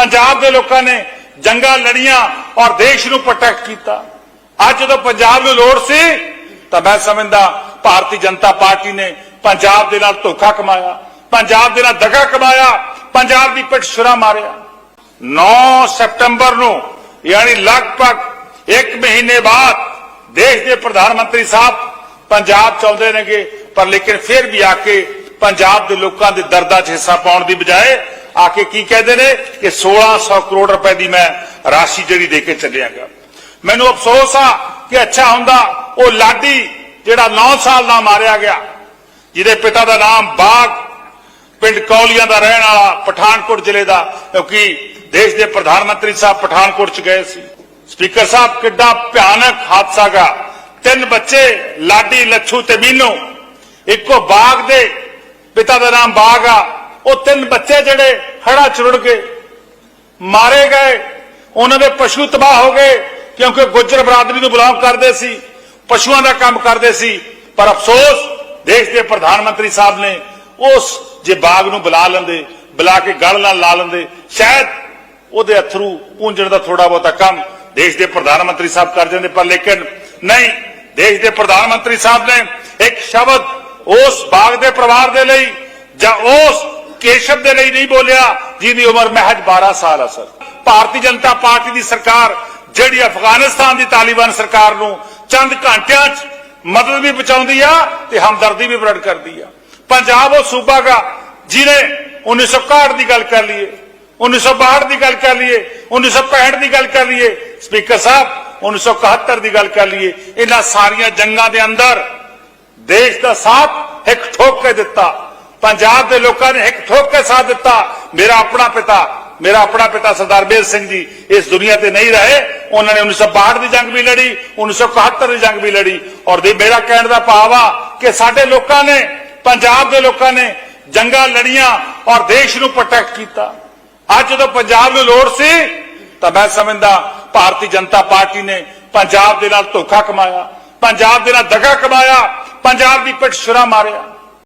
ਪੰਜਾਬ ਦੇ ਲੋਕਾਂ ਨੇ ਜੰਗਾਂ ਲੜੀਆਂ ਔਰ ਦੇਸ਼ ਨੂੰ ਪ੍ਰੋਟੈਕਟ ਕੀਤਾ। ਅੱਜ ਜਦੋਂ ਪੰਜਾਬ ਨੂੰ ਲੋੜ ਸੀ, ਤਾਂ ਮੈਂ ਸਮਝਦਾ ਭਾਰਤੀ ਜਨਤਾ ਪਾਰਟੀ ਨੇ ਪੰਜਾਬ ਦੇ ਨਾਲ ਧੋਖਾ ਕਮਾਇਆ, ਪੰਜਾਬ ਦੇ ਨਾਲ ਦਗਾ ਕਮਾਇਆ, ਪੰਜਾਬ ਦੀ ਪਿੱਠ ਛੁਰਾ ਮਾਰਿਆ। 9 ਸਤੰਬਰ ਨੂੰ, ਯਾਨੀ ਲਗਭਗ 1 ਮਹੀਨੇ ਬਾਅਦ ਦੇਸ਼ ਦੇ ਪ੍ਰਧਾਨ ਮੰਤਰੀ ਸਾਹਿਬ ਪੰਜਾਬ ਚਾਹੁੰਦੇ ਨੇਗੇ, ਪਰ ਲੇਕਿਨ ਫਿਰ ਵੀ ਆ ਕੇ ਪੰਜਾਬ ਦੇ ਲੋਕਾਂ ਦੇ ਦਰਦਾਂ 'ਚ ਹਿੱਸਾ ਪਾਉਣ ਦੀ ਬਜਾਏ ਆ ਕੇ ਕੀ ਕਹਿੰਦੇ ਨੇ ਕਿ 1600 ਕਰੋੜ ਰੁਪਏ ਦੀ ਮੈਂ ਰਾਸ਼ੀ ਜਿਹੜੀ ਦੇ ਕੇ ਚੱਲਿਆਗਾ। ਮੈਨੂੰ ਅਫਸੋਸ ਆ ਕਿ ਅੱਛਾ ਹੁੰਦਾ, ਉਹ ਲਾਡੀ ਜਿਹੜਾ 9 ਸਾਲ ਦਾ ਮਾਰਿਆ ਗਿਆ, ਜਿਹਦੇ ਪਿਤਾ ਦਾ ਨਾਮ ਬਾਗ, ਪਿੰਡ ਕੌਲੀਆਂ ਦਾ ਰਹਿਣ ਵਾਲਾ ਪਠਾਨਕੋਟ ਜ਼ਿਲ੍ਹੇ ਦਾ, ਕਿਉਂਕਿ ਦੇਸ਼ ਦੇ ਪ੍ਰਧਾਨ ਮੰਤਰੀ ਸਾਹਿਬ ਪਠਾਨਕੋਟ ਚ ਗਏ ਸੀ। ਸਪੀਕਰ ਸਾਹਿਬ, ਕਿੱਡਾ ਭਿਆਨਕ ਹਾਦਸਾ ਗਾ। ਤਿੰਨ ਬੱਚੇ, ਲਾਡੀ, ਲੱਛੂ ਤੇ ਮੀਨੂ, ਇੱਕੋ ਬਾਗ ਦੇ, ਪਿਤਾ ਦਾ ਨਾਮ ਬਾਗ ਆ। ਉਹ ਤਿੰਨ ਬੱਚੇ ਜਿਹੜੇ ਹੜਾ ਚੁਰੜ ਕੇ ਮਾਰੇ ਗਏ, ਉਹਨਾਂ ਦੇ ਪਸ਼ੂ ਤਬਾਹ ਹੋ ਗਏ, ਕਿਉਂਕਿ ਗੁੱਜਰ ਬਰਾਦਰੀ ਨੂੰ ਬਿਲੋਂਗ ਕਰਦੇ ਸੀ, ਪਸ਼ੂਆਂ ਦਾ ਕੰਮ ਕਰਦੇ ਸੀ। ਪਰ ਅਫਸੋਸ, ਦੇਸ਼ ਦੇ ਪ੍ਰਧਾਨ ਮੰਤਰੀ ਸਾਹਿਬ ਨੇ ਉਸ ਜੇ ਬਾਗ ਨੂੰ ਬੁਲਾ ਲੈਂਦੇ, ਬੁਲਾ ਕੇ ਗਲ ਨਾਲ ਲਾ ਲੈਂਦੇ, ਸ਼ਾਇਦ ਉਹਦੇ ਅਥਰੂ ਪੂੰਝਣ ਦਾ ਥੋੜਾ ਬਹੁਤਾ ਕੰਮ ਦੇਸ਼ ਦੇ ਪ੍ਰਧਾਨ ਮੰਤਰੀ ਸਾਹਿਬ ਕਰ ਜਾਂਦੇ, ਪਰ ਲੇਕਿਨ ਨਹੀਂ, ਦੇਸ਼ ਦੇ ਪ੍ਰਧਾਨ ਮੰਤਰੀ ਸਾਹਿਬ ਨੇ ਇੱਕ ਸ਼ਬਦ ਉਸ ਬਾਗ ਦੇ ਪਰਿਵਾਰ ਦੇ ਲਈ ਜਾਂ ਉਸ ਕੇਸ਼ਵ ਦੇ ਲਈ ਨਹੀਂ ਬੋਲਿਆ, ਜਿਹਦੀ ਉਮਰ ਮਹਿਜ 12 ਸਾਲ ਹੈ ਸਰ। ਭਾਰਤੀ ਜਨਤਾ ਪਾਰਟੀ ਦੀ ਸਰਕਾਰ, ਜਿਹੜੀ ਅਫਗਾਨਿਸਤਾਨ ਦੀ ਤਾਲਿਬਾਨ ਸਰਕਾਰ ਨੂੰ ਚੰਦ ਘੰਟਿਆਂ 'ਚ ਮਦਦ ਵੀ ਪਹੁੰਚਾਉਂਦੀ ਆ ਤੇ ਹਮਦਰਦੀ ਵੀ ਪ੍ਰਗਟ ਕਰਦੀ ਆ। ਪੰਜਾਬ ਉਹ ਸੂਬਾ ਜਿਹਨੇ 1961 ਦੀ ਗੱਲ ਕਰ ਲਈਏ 1962 ਦੀ ਗੱਲ ਕਰ ਲਈਏ 1965 ਦੀ ਗੱਲ ਕਰ ਲਈਏ, ਸਪੀਕਰ ਸਾਹਿਬ 1971 ਦੀ ਗੱਲ ਕਰ ਲਈਏ, ਇਹਨਾਂ ਸਾਰੀਆਂ ਜੰਗਾਂ ਦੇ ਅੰਦਰ ਦੇਸ਼ ਦਾ ਸਾਥ ਇੱਕ ਠੋਕ ਕੇ ਦਿੱਤਾ। ਪੰਜਾਬ ਦੇ ਲੋਕਾਂ ਨੇ ਇੱਕ ਠੋਕ ਕੇ ਸਾਥ ਦਿੱਤਾ, ਮੇਰਾ ਆਪਣਾ ਪਿਤਾ, ਮੇਰਾ ਆਪਣਾ ਪਿਤਾ ਸਰਦਾਰ ਬੇਲ ਸਿੰਘ ਜੀ ਇਸ ਦੁਨੀਆ ਤੇ ਨਹੀਂ ਰਹੇ, ਉਹਨਾਂ ਨੇ 1962 ਦੀ ਜੰਗ ਵੀ ਲੜੀ 1971 ਦੀ ਜੰਗ ਵੀ ਲੜੀ, ਔਰ ਦੇ ਮੇਰਾ ਕਹਿਣ ਦਾ ਭਾਵ ਆ ਕਿ ਸਾਡੇ ਲੋਕਾਂ ਨੇ, ਪੰਜਾਬ ਦੇ ਲੋਕਾਂ ਨੇ ਜੰਗਾਂ ਲੜੀਆਂ ਔਰ ਦੇਸ਼ ਨੂੰ ਪ੍ਰੋਟੈਕਟ ਕੀਤਾ। ਅੱਜ ਜਦੋਂ ਪੰਜਾਬ ਨੂੰ ਲੋੜ ਸੀ, ਤਾਂ ਮੈਂ ਸਮਝਦਾ ਭਾਰਤੀ ਜਨਤਾ ਪਾਰਟੀ ਨੇ ਪੰਜਾਬ ਦੇ ਨਾਲ ਧੋਖਾ ਕਮਾਇਆ, ਪੰਜਾਬ ਦੇ ਨਾਲ ਦਗਾ ਕਮਾਇਆ, ਪੰਜਾਬ ਦੀ ਪਿੱਠ ਛੁਰਾ ਮਾਰਿਆ।